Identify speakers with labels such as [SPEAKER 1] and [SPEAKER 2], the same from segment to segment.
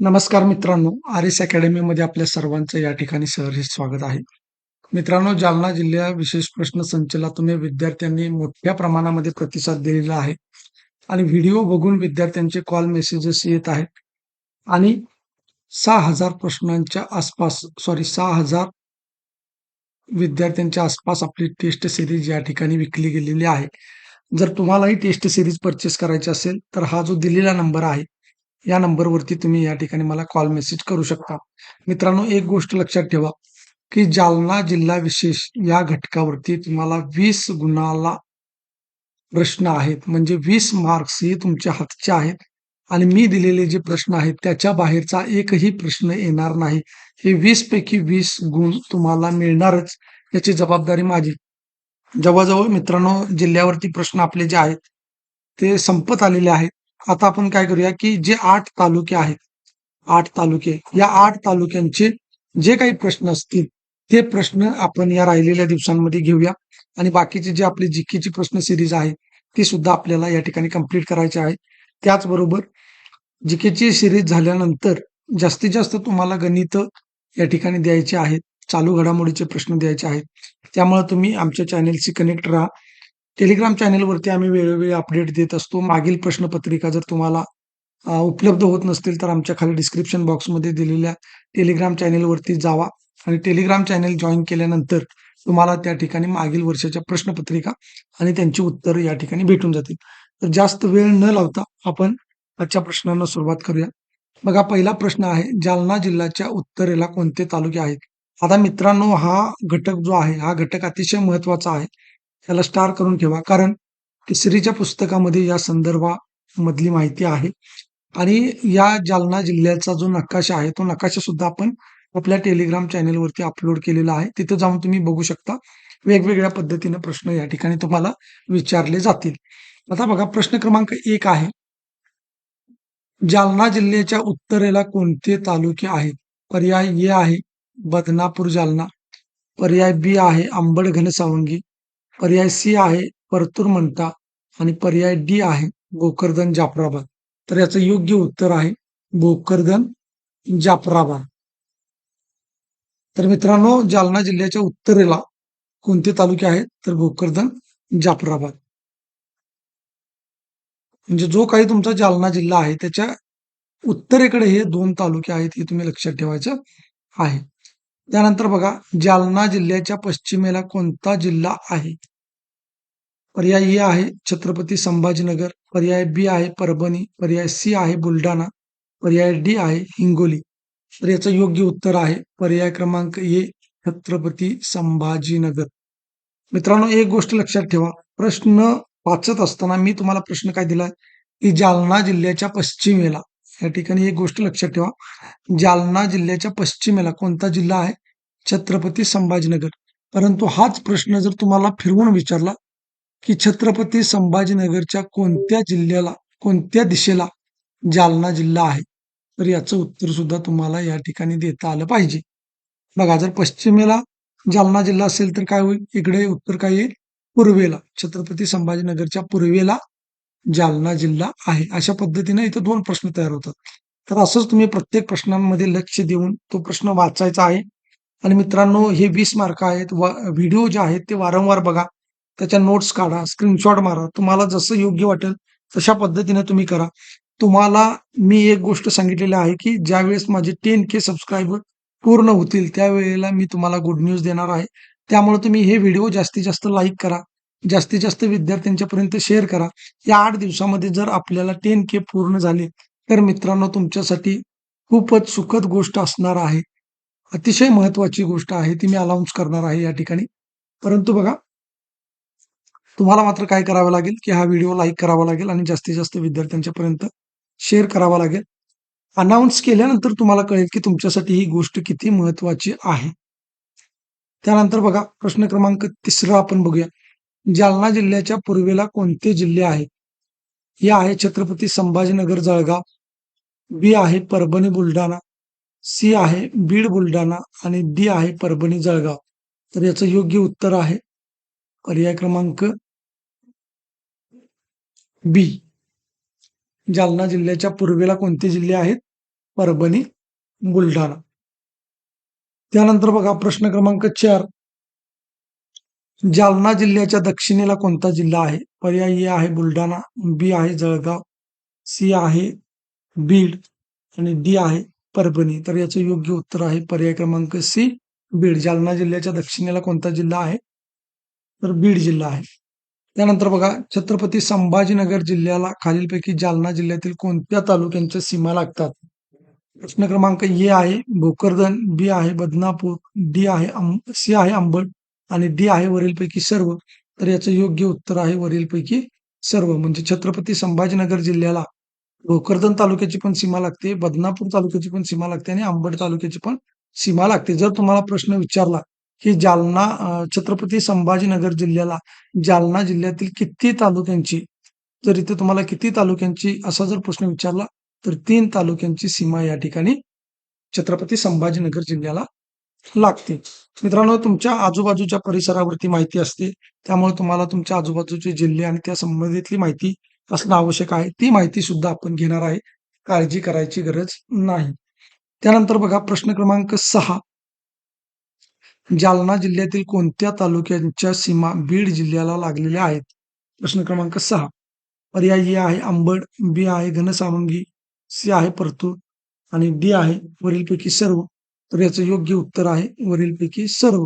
[SPEAKER 1] नमस्कार मित्रांनो R S अकॅडमीमध्ये आपल्या सर्वांचं या ठिकाणी सहर्ष स्वागत आहे. मित्रांनो जालना जिल्ह्या विशेष प्रश्न संचलातून विद्यार्थ्यांनी मोठ्या प्रमाणामध्ये प्रतिसाद दिलेला आहे. आणि व्हिडिओ बघून विद्यार्थ्यांचे कॉल मेसेजेस येत आहेत. आणि सहा हजार प्रश्नांच्या आसपास सॉरी सहा हजार विद्यार्थ्यांच्या आसपास आपली टेस्ट सिरीज या ठिकाणी विकली गेलेली आहे. जर तुम्हालाही टेस्ट सिरीज परचेस करायची असेल तर हा जो दिलेला नंबर आहे या नंबरवरती तुम्ही या ठिकाणी मला कॉल मेसेज करू शकता. मित्रांनो एक गोष्ट लक्षात ठेवा की जालना जिल्हा विशेष या घटकावरती तुम्हाला वीस गुणाला प्रश्न आहेत. म्हणजे वीस मार्क्स हे तुमच्या हातचे आहेत. आणि मी दिलेले जे प्रश्न आहेत त्याच्या बाहेरचा एकही प्रश्न येणार नाही. हे वीस पैकी वीस गुण तुम्हाला मिळणारच याची जबाबदारी माझी. जवळजवळ मित्रांनो जिल्ह्यावरती प्रश्न आपले जे आहेत ते संपत आलेले आहेत. आता आपण काय करूया की जे आठ तालुके आहेत आठ तालुके या आठ तालुक्यांचे जे काही प्रश्न असतील ते प्रश्न आपण या राहिलेल्या दिवसांमध्ये घेऊया. आणि बाकीचे जे आपली जिकेची प्रश्न सिरीज आहे ती सुद्धा आपल्याला या ठिकाणी कंप्लीट करायची आहे. त्याचबरोबर जिकेची सिरीज झाल्यानंतर जास्तीत जास्त तुम्हाला गणित या ठिकाणी द्यायचे आहेत चालू घडामोडीचे प्रश्न द्यायचे आहेत. त्यामुळे तुम्ही आमच्या चॅनेलशी कनेक्ट राहा. टेलिग्राम चॅनेलवरती आम्ही वेळोवेळी अपडेट देत असतो. मागील प्रश्नपत्रिका जर तुम्हाला उपलब्ध होत नसतील तर आमच्या खाली डिस्क्रिप्शन बॉक्समध्ये दिलेल्या टेलिग्राम चॅनेलवरती जावा आणि टेलिग्राम चॅनेल जॉईन केल्यानंतर तुम्हाला त्या ठिकाणी मागील वर्षाच्या प्रश्नपत्रिका आणि त्यांची उत्तर या ठिकाणी भेटून जातील. तर जास्त वेळ न लावता आपण आजच्या प्रश्नांना सुरुवात करूया. बघा पहिला प्रश्न आहे जालना जिल्ह्याच्या उत्तरेला कोणते तालुके आहेत? आता मित्रांनो हा घटक जो आहे हा घटक अतिशय महत्त्वाचा आहे. त्याला स्टार करून ठेवा. कारण तिसरीच्या पुस्तकामध्ये या संदर्भामधली माहिती आहे. आणि या जालना जिल्ह्याचा जो नकाशा आहे तो नकाशा सुद्धा आपण आपल्या टेलिग्राम चॅनेलवरती अपलोड केलेला आहे. तिथं जाऊन तुम्ही बघू शकता. वेगवेगळ्या पद्धतीने प्रश्न या ठिकाणी तुम्हाला विचारले जातील. आता बघा प्रश्न क्रमांक एक आहे. जालना जिल्ह्याच्या उत्तरेला कोणते तालुके आहेत? पर्याय ए आहे बदनापूर जालना. पर्याय बी आहे आंबड घनसावंगी. पर्याय सी आहे परतूर म्हणता आणि पर्याय डी आहे गोकर्धन जाफराबाद. तर याचं योग्य उत्तर आहे गोकर्धन जाफराबाद. तर मित्रांनो जालना जिल्ह्याच्या उत्तरेला कोणते तालुके आहेत? तर गोकर्धन जाफराबाद. म्हणजे जो काही तुमचा जालना जिल्हा आहे त्याच्या उत्तरेकडे हे दोन तालुके आहेत हे तुम्ही लक्षात ठेवायचं आहे. त्यानंतर बघा जालना जिल्ह्याच्या पश्चिमेला कोणता जिल्हा आहे? पर्याय ए आहे छत्रपती संभाजीनगर पर्याय बी आहे परभणी पर्याय सी आहे बुलढाणा पर्याय डी आहे हिंगोली. तर याचं योग्य उत्तर आहे पर्याय क्रमांक ए छत्रपती संभाजीनगर. मित्रांनो एक गोष्ट लक्षात ठेवा. प्रश्न वाचत असताना मी तुम्हाला प्रश्न काय दिलाय की जालना जिल्ह्याच्या पश्चिमेला. या ठिकाणी एक गोष्ट लक्षात ठेवा. जालना जिल्ह्याच्या पश्चिमेला कोणता जिल्हा आहे? छत्रपती संभाजीनगर. परंतु हाच प्रश्न जर तुम्हाला फिरवून विचारला की छत्रपती संभाजीनगरच्या कोणत्या जिल्ह्याला कोणत्या दिशेला जालना जिल्हा आहे? तर याचं उत्तर सुद्धा तुम्हाला या ठिकाणी देता आलं पाहिजे. बघा जर पश्चिमेला जालना जिल्हा असेल तर काय होईल? इकडे उत्तर काय येईल? पूर्वेला. छत्रपती संभाजीनगरच्या पूर्वेला जालना जिल्हा आहे. अशा पद्धतीने इथं दोन प्रश्न तयार होतात. तर असंच तुम्ही प्रत्येक प्रश्नांमध्ये लक्ष देऊन तो प्रश्न वाचायचा आहे. आणि मित्रांनो हे वीस मार्क आहेत. व्हिडिओ जे आहेत ते वारंवार बघा. त्याच्या नोट्स काढा स्क्रीनशॉट मारा. तुम्हाला जसं योग्य वाटेल तशा पद्धतीने तुम्ही करा. तुम्हाला मी एक गोष्ट सांगितलेली आहे की ज्यावेळेस माझे टेन के सबस्क्रायबर पूर्ण होतील त्यावेळेला मी तुम्हाला गुड न्यूज देणार आहे. त्यामुळे तुम्ही हे व्हिडिओ जास्तीत जास्त लाईक करा. जास्तीत जास्त विद्यार्थ्यांच्यापर्यंत शेअर करा. या आठ दिवसामध्ये जर आपल्याला टेन के पूर्ण झाले तर मित्रांनो तुमच्यासाठी खूपच सुखद गोष्ट असणार आहे. अतिशय महत्वाची गोष्ट आहे ती मी अनाऊन्स करणार आहे या ठिकाणी. परंतु बघा तुम्हाला मात्र काय करावं लागेल की हा व्हिडिओ लाईक करावा लागेल आणि जास्तीत जास्त विद्यार्थ्यांच्यापर्यंत शेअर करावा लागेल. अनाऊन्स केल्यानंतर तुम्हाला कळेल की तुमच्यासाठी ही गोष्ट किती महत्वाची आहे. त्यानंतर बघा प्रश्न क्रमांक तिसरा आपण बघूया. जालना जिल्ह्याच्या पूर्वेला कोणते जिल्हे आहेत? हे आहे छत्रपती संभाजीनगर जळगाव. बी आहे परभणी बुलढाणा. सी आहे बीड बुलढाणा. आणि डी आहे परभणी जळगाव. तर याचं योग्य उत्तर आहे पर्याय क्रमांक बी. जालना जिल्ह्याच्या पूर्वेला कोणते जिल्हे आहेत? परभणी बुलढाणा. त्यानंतर बघा प्रश्न क्रमांक चार. जालना जिल्ह्याच्या दक्षिणेला कोणता जिल्हा आहे? पर्याय ए आहे बुलढाणा बी आहे जळगाव सी आहे बीड आणि डी आहे परभणी. तर याचं योग्य उत्तर आहे पर्याय क्रमांक सी. बीड. जालना जिल्ह्याच्या दक्षिणेला कोणता जिल्हा आहे? तर बीड जिल्हा आहे. त्यानंतर बघा छत्रपती संभाजीनगर जिल्ह्याला खालीलपैकी जालना जिल्ह्यातील कोणत्या तालुक्यांच्या सीमा लागतात? प्रश्न क्रमांक ए आहे भोकरदन बी आहे बदनापूर डी आहे सी आहे आंबट आणि डी आहे वरीलपैकी सर्व. तर याचं योग्य उत्तर आहे वरीलपैकी सर्व. म्हणजे छत्रपती संभाजीनगर जिल्ह्याला भोकरदन तालुक्याची पण सीमा लागते बदनापूर तालुक्याची पण सीमा लागते आणि आंबट तालुक्याची पण सीमा लागते. जर तुम्हाला प्रश्न विचारला की जालना छत्रपती संभाजीनगर जिल्ह्याला जालना जिल्ह्यातील किती तालुक्यांची जर इथे तुम्हाला किती तालुक्यांची असा जर प्रश्न विचारला तर तीन तालुक्यांची सीमा या ठिकाणी छत्रपती संभाजीनगर जिल्ह्याला लागते मित्रांनो तुमच्या आजूबाजूच्या परिसरावरती माहिती असते त्यामुळे तुम्हाला तुमच्या आजूबाजूचे जिल्हे आणि त्या संबंधितली माहिती असणं आवश्यक आहे. ती माहिती सुद्धा आपण घेणार आहे. काळजी करायची गरज नाही. त्यानंतर बघा प्रश्न क्रमांक सहा. जालना जिल्ह्यातील कोणत्या तालुक्यांच्या सीमा बीड जिल्ह्याला लागलेल्या आहेत? प्रश्न क्रमांक सहा. पर्याय ए आहे आंबड बी आहे घनसावंगी सी आहे परतूर आणि डी आहे वरीलपैकी सर्व. तर याचं योग्य उत्तर आहे वरीलपैकी सर्व.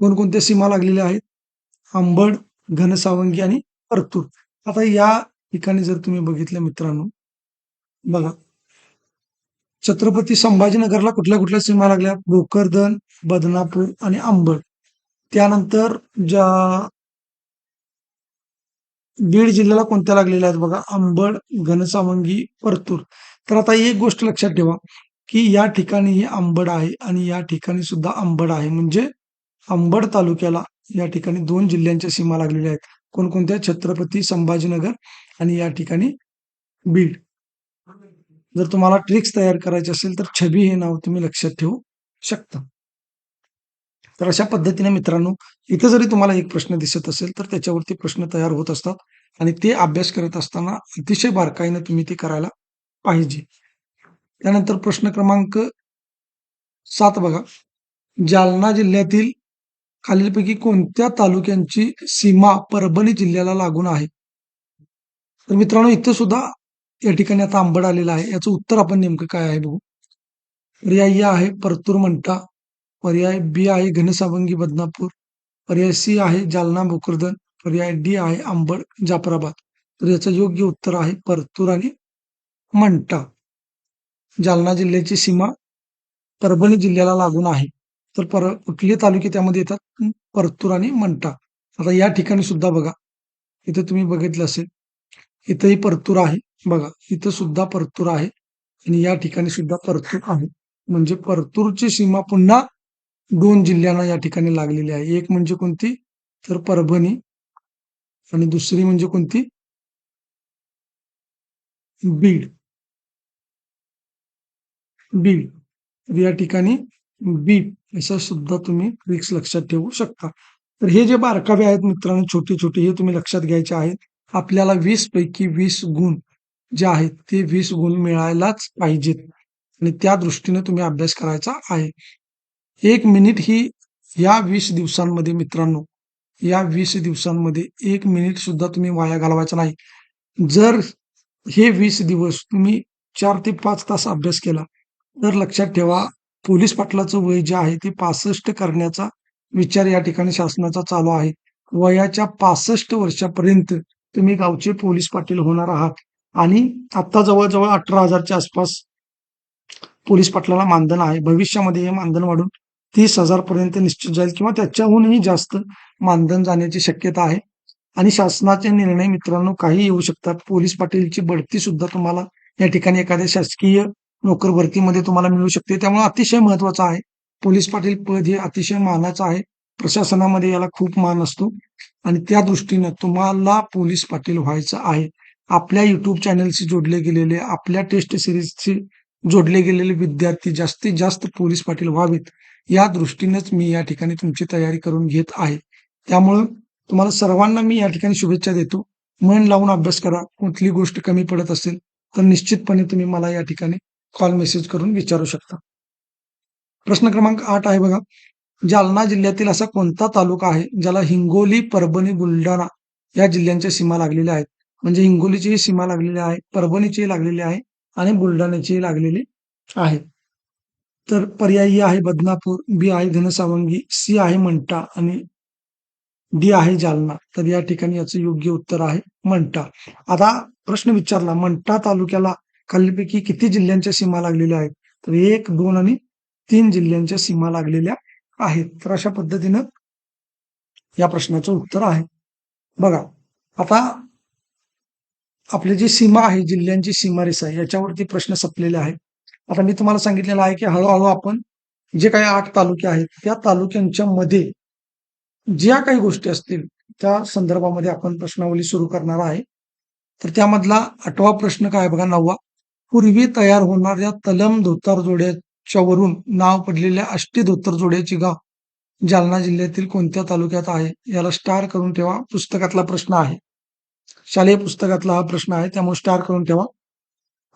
[SPEAKER 1] कोणकोणत्या सीमा लागलेल्या आहेत? आंबड घनसावंगी आणि परतूर. आता या ठिकाणी जर तुम्ही बघितलं मित्रांनो बघा. छत्रपती संभाजीनगरला कुठल्या कुठल्या सीमा लागल्या? भोकरदन बदनापूर आणि आंबड त्यानंतर ज्या बीड जिल्ह्याला कोणत्या लागलेल्या आहेत बघा? आंबड घनसावंगी परतूर. तर आता एक गोष्ट लक्षात ठेवा की या ठिकाणी ही आंबड आहे आणि या ठिकाणी सुद्धा आंबड आहे. म्हणजे आंबड तालुक्याला या ठिकाणी दोन जिल्ह्यांच्या सीमा लागलेल्या आहेत. कोणकोणत्या? छत्रपती संभाजीनगर आणि या ठिकाणी बीड. जर तुम्हाला ट्रिक्स तयार करायचे असेल तर छबी हे नाव तुम्ही लक्षात ठेवू शकता. तर अशा पद्धतीने मित्रांनो इथे जरी तुम्हाला एक प्रश्न दिसत असेल तर त्याच्यावरती प्रश्न तयार होत असतात आणि ते अभ्यास करत असताना अतिशय बारकाईनं तुम्ही ते करायला पाहिजे. त्यानंतर प्रश्न क्रमांक सात बघा. जालना जिल्ह्यातील खालीलपैकी कोणत्या तालुक्यांची सीमा परभणी जिल्ह्याला लागून आहे? तर मित्रांनो इथं सुद्धा या ठिकाणी आता आंबड आलेला आहे. याचं उत्तर आपण नेमकं काय आहे बघू. पर्याय या आहे परतूर म्हणता. पर्याय बी आहे घनसावंगी बदनापूर. पर्याय सी आहे जालना भोकरदन. पर्याय डी आहे आंबड जाफराबाद. तर याचं योग्य उत्तर आहे परतूर आणि मंठा. जालना जिल्ह्याची सीमा परभणी जिल्ह्याला लागून आहे. तर पर कुठले तालुके त्यामध्ये येतात? परतूर आणि मंठा. आता या ठिकाणी सुद्धा बघा. इथे तुम्ही बघितलं असेल. इथंही परतूर आहे. बघा इथं सुद्धा परतूर आहे आणि या ठिकाणी सुद्धा परतूर आहे. म्हणजे परतूरची सीमा पुन्हा दोन जिल्ह्यांना या ठिकाणी लागलेली आहे. एक म्हणजे कोणती? तर परभणी आणि दुसरी म्हणजे कोणती? बीड. बीड. तर या ठिकाणी बीड असं सुद्धा तुम्ही ट्रिक्स लक्षात ठेवू शकता. तर हे जे बारकावे आहेत मित्रांनो छोटे छोटे हे तुम्ही लक्षात घ्यायचे आहेत. आपल्याला वीस पैकी वीस गुण जे आहेत ते वीस गुण मिळायलाच पाहिजेत. आणि त्या दृष्टीने तुम्ही अभ्यास करायचा आहे. एक मिनिट ही या वीस दिवसांमध्ये मित्रांनो या वीस दिवसांमध्ये एक मिनिट सुद्धा तुम्ही वाया घालवायचा नाही. जर हे वीस दिवस तुम्ही चार ते पाच तास अभ्यास केला तर लक्षात ठेवा पोलीस पाटलाचं वय जे आहे ते पासष्ट करण्याचा विचार या ठिकाणी शासनाचा चालू आहे. वयाच्या पासष्ट वर्षापर्यंत तुम्ही गावचे पोलीस पाटील होणार आहात. आणि आता जवळजवळ अठरा हजारच्या आसपास पोलीस पाटलाला मानधन आहे. भविष्यामध्ये हे मानधन वाढून तीस हजार पर्यंत निश्चित जाईल किंवा त्याच्याहूनही जास्त मानधन जाण्याची शक्यता आहे. आणि शासनाचे निर्णय मित्रांनो काही येऊ शकतात. पोलीस पाटीलची बढती सुद्धा तुम्हाला या ठिकाणी एखाद्या शासकीय नोकर भरतीमध्ये तुम्हाला मिळू शकते. त्यामुळे अतिशय महत्वाचं आहे. पोलीस पाटील पद हे अतिशय मानाचं आहे. प्रशासनामध्ये याला खूप मान असतो. आणि त्या दृष्टीनं तुम्हाला पोलीस पाटील व्हायचं आहे. आपल्या युट्यूब चॅनलशी जोडले गेलेले आपल्या टेस्ट सिरीजशी जोडले गेलेले विद्यार्थी जास्तीत जास्त पोलीस पाटील व्हावेत या दृष्टीनेच मी या ठिकाणी तुमची तयारी करून घेत आहे. त्यामुळं तुम्हाला सर्वांना मी या ठिकाणी शुभेच्छा देतो. मन लावून अभ्यास करा कुठली गोष्ट कमी पडत असेल तर निश्चितपणे तुम्ही मला या ठिकाणी कॉल मेसेज करून विचारू शकता. प्रश्न क्रमांक आठ आहे बघा. जालना जिल्ह्यातील असा कोणता तालुका आहे ज्याला हिंगोली परभणी बुलढाणा या जिल्ह्यांच्या सीमा लागलेल्या आहेत? म्हणजे हिंगोलीची सीमा लागलेली आहे परभणीचीही लागलेली आहे आणि बुलढाण्याचीही लागलेली आहे. तर पर्यायी आहे बदनापूर बी आहे घनसावंगी सी आहे मंटा आणि डी आहे जालना. तर या ठिकाणी याचं योग्य उत्तर आहे म्हणटा आता प्रश्न विचारला मंटा तालुक्याला खालीपैकी किती जिल्ह्यांच्या सीमा लागलेल्या आहेत? तर एक दोन आणि तीन जिल्ह्यांच्या सीमा लागलेल्या आहेत. तर अशा पद्धतीनं या प्रश्नाचं उत्तर आहे. बघा आता आपली जी सीमा आहे जिल्ह्यांची सीमारेषा आहे याच्यावरती प्रश्न संपलेले आहेत. आता मी तुम्हाला सांगितलेलं आहे की हळूहळू आपण जे काही आठ तालुके आहेत त्या तालुक्यांच्या मध्ये ज्या काही गोष्टी असतील त्या संदर्भामध्ये आपण प्रश्नावली सुरू करणार आहे. तर त्यामधला आठवा प्रश्न काय बघा नववा. पूर्वी तयार होणाऱ्या तलम धोतर जोड्याच्या वरून नाव पडलेल्या अष्टी धोतर जोड्याची गाव जालना जिल्ह्यातील कोणत्या तालुक्यात आहे याला स्टार करून ठेवा पुस्तकातला प्रश्न आहे. शालेय पुस्तकातला हा प्रश्न आहे त्यामुळे स्टार करून ठेवा.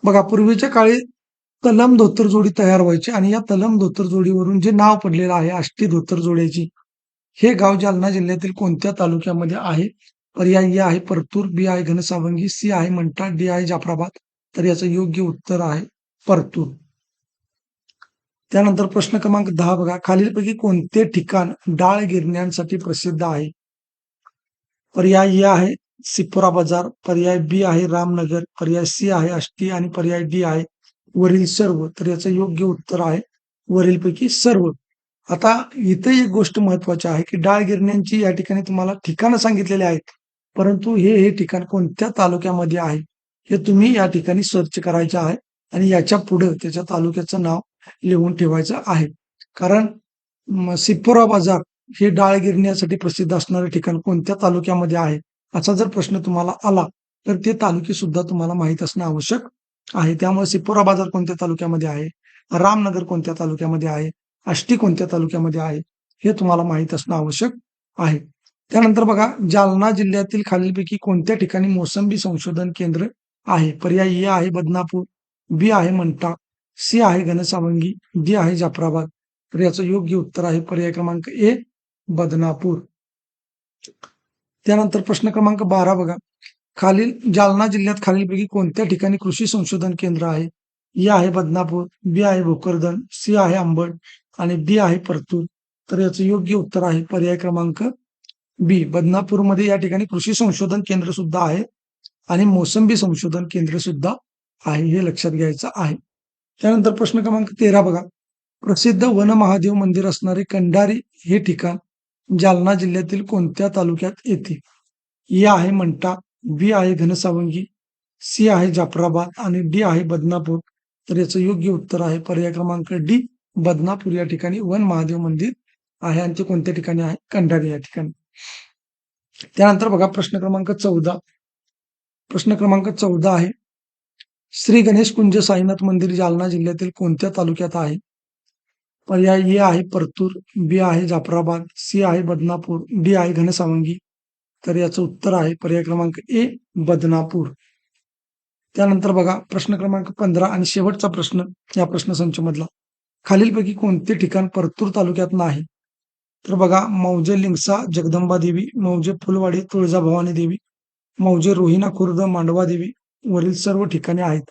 [SPEAKER 1] बघा पूर्वीच्या काळी तलम धोतर जोडी तयार व्हायची आणि या तलम धोतर जोडीवरून जे नाव पडलेलं आहे आष्टी धोतर जोड्याची हे गाव जालना जिल्ह्यातील कोणत्या तालुक्यामध्ये आहे? पर्याय ए आहे परतूर बी आहे घनसावंगी सी आहे मंठा डी आहे जाफराबाद. तर याचं योग्य उत्तर आहे परतूर. त्यानंतर प्रश्न क्रमांक दहा बघा. खालीलपैकी कोणते ठिकाण डाळ गिरण्यांसाठी प्रसिद्ध आहे? पर्याय ए आहे सिपोरा बाजार पर्याय बी आहे रामनगर पर्याय सी आहे आष्टी आणि पर्याय डी आहे वरील सर्व. तर याचं योग्य उत्तर आहे वरीलपैकी सर्व. आता इथे एक गोष्ट महत्वाची आहे की डाळ गिरण्यांची या ठिकाणी तुम्हाला ठिकाणं सांगितलेली आहेत. परंतु हे हे ठिकाण कोणत्या तालुक्यामध्ये आहे? हे तुम्ही या ठिकाणी सर्च करायचे आहे आणि याच्यापुढे त्याच्या तालुक्याचं नाव लिहून ठेवायचं आहे. कारण सिपोरा बाजार हे डाळ गिरण्यासाठी प्रसिद्ध असणारे ठिकाण कोणत्या तालुक्यामध्ये आहे? असा जर प्रश्न तुम्हाला आला तर ते तालुके सुद्धा तुम्हाला माहीत असणं आवश्यक आहे. त्यामुळे सिपोरा बाजार कोणत्या तालुक्यामध्ये आहे? रामनगर कोणत्या तालुक्यामध्ये आहे? आष्टी कोणत्या तालुक्यामध्ये आहे? हे तुम्हाला माहीत असणं आवश्यक आहे. त्यानंतर बघा जालना जिल्ह्यातील खालीलपैकी कोणत्या ठिकाणी मोसंबी संशोधन केंद्र आहे? पर्याय ए आहे बदनापूर बी आहे मंटा सी आहे घनसावंगी डी आहे जाफराबाद. तर याचं योग्य उत्तर आहे पर्याय क्रमांक ए बदनापूर. त्यानंतर प्रश्न क्रमांक बारा बघा. खालील जालना जिल्ह्यात खालीलपैकी कोणत्या ठिकाणी कृषी संशोधन केंद्र आहे? ए आहे बदनापूर बी आहे भोकरदन सी आहे अंबड आणि डी आहे परतूर. तर याचं योग्य उत्तर आहे पर्याय क्रमांक बी. बदनापूरमध्ये या ठिकाणी कृषी संशोधन केंद्र सुद्धा आहे आणि मोसंबी संशोधन केंद्र सुद्धा आहे हे लक्षात घ्यायचं आहे. त्यानंतर प्रश्न क्रमांक तेरा बघा. प्रसिद्ध वन महादेव मंदिर असणारे कंडारी हे ठिकाण जालना जिल्ह्यातील कोणत्या तालुक्यात येते? ए आहे मंटा बी आहे घनसावंगी सी आहे जाफराबाद आणि डी आहे बदनापूर. तर याचं योग्य उत्तर आहे पर्याय क्रमांक डी बदनापूर. या ठिकाणी वन महादेव मंदिर आहे आणि ते कोणत्या ठिकाणी आहे? कंडारी या ठिकाणी. त्यानंतर बघा प्रश्न क्रमांक चौदा. प्रश्न क्रमांक चौदा आहे श्री गणेश कुंज साईनाथ मंदिर जालना जिल्ह्यातील कोणत्या तालुक्यात आहे? पर्याय ए आहे परतूर बी आहे जाफराबाद सी आहे बदनापूर डी आहे घनसावंगी. तर याचं उत्तर आहे पर्याय क्रमांक ए बदनापूर. त्यानंतर बघा प्रश्न क्रमांक पंधरा आणि शेवटचा प्रश्न या प्रश्नसंच मधला खालीलपैकी कोणते ठिकाण परतूर तालुक्यात नाही? तर बघा मौजे लिंगसा जगदंबा देवी मौजे फुलवाडी तुळजाभवानी देवी मौजे रोहिणा खुर्द मांडवा देवी वरील सर्व ठिकाणे आहेत.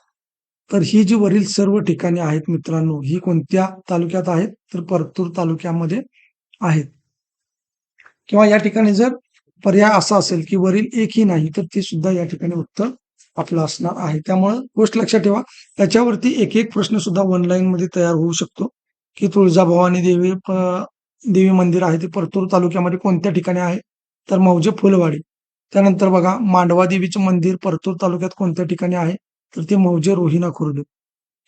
[SPEAKER 1] तर ही जी वरील सर्व ठिकाणे आहेत मित्रांनो ही कोणत्या तालुक्यात आहेत? तर परतूर तालुक्यामध्ये आहेत. किंवा या ठिकाणी जर पर्याय असा असेल की वरील एकही नाही तर ते सुद्धा या ठिकाणी उत्तर आपलं असणार आहे. त्यामुळे गोष्ट लक्षात ठेवा त्याच्यावरती एक एक प्रश्न सुद्धा ऑनलाईन मध्ये तयार होऊ शकतो की तुळजाभवानी देवी देवी मंदिर आहे ते परतूर तालुक्यामध्ये कोणत्या ठिकाणी आहे? तर मौजे फुलवाडी. त्यानंतर बघा मांडवा देवीचं मंदिर परतूर तालुक्यात कोणत्या ठिकाणी आहे? तर ते मौजे रोहिणा खुर्द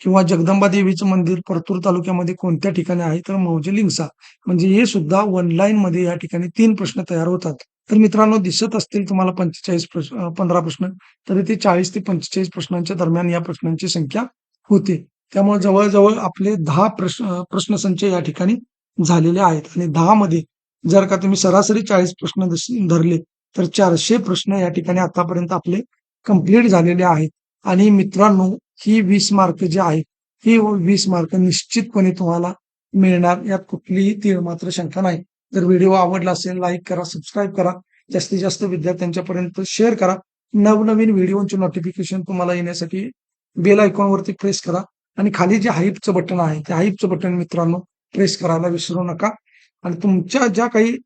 [SPEAKER 1] किंवा जगदंबा देवीचं मंदिर परतूर तालुक्यामध्ये कोणत्या ठिकाणी आहे तर मौजे लिंगसा म्हणजे हे सुद्धा ऑनलाईन मध्ये या ठिकाणी तीन प्रश्न तयार होतात. तर मित्रांनो दिसत असतील तुम्हाला पंचेचाळीस प्रश्न पंधरा प्रश्न तरी ते चाळीस ते पंचेचाळीस प्रश्नांच्या दरम्यान या प्रश्नांची संख्या होते. त्यामुळे जवळजवळ आपले दहा प्रश्न प्रश्नसंच या ठिकाणी झालेले आहेत. आणि दहा मध्ये जर का तुम्ही सरासरी चाळीस प्रश्न धरले तर चारशे प्रश्न या ठिकाणी आतापर्यंत आपले कंप्लीट झालेले आहेत. आणि मित्रांनो ही वीस मार्क जी आहेत ही वीस मार्क निश्चितपणे तुम्हाला मिळणार. यात कुठलीही तीळ मात्र शंका नाही. जर व्हिडिओ आवडला असेल लाईक करा सबस्क्राईब करा. जास्तीत जास्त विद्यार्थ्यांच्यापर्यंत शेअर करा. नवनवीन व्हिडिओचे नोटिफिकेशन तुम्हाला येण्यासाठी बेल आयकॉनवरती प्रेस करा. आणि खाली जे हाईपचं बटन आहे त्या हाईपचं बटन मित्रांनो प्रेस करायला विसरू नका. आणि तुमच्या ज्या काही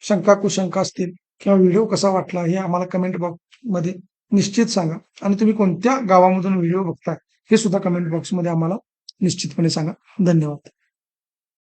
[SPEAKER 1] शंका कुशंका असतील किंवा व्हिडिओ कसा वाटला हे आम्हाला कमेंट बॉक्समध्ये निश्चित सांगा. आणि तुम्ही कोणत्या गावामधून व्हिडिओ बघताय हे सुद्धा कमेंट बॉक्समध्ये आम्हाला निश्चितपणे सांगा. धन्यवाद.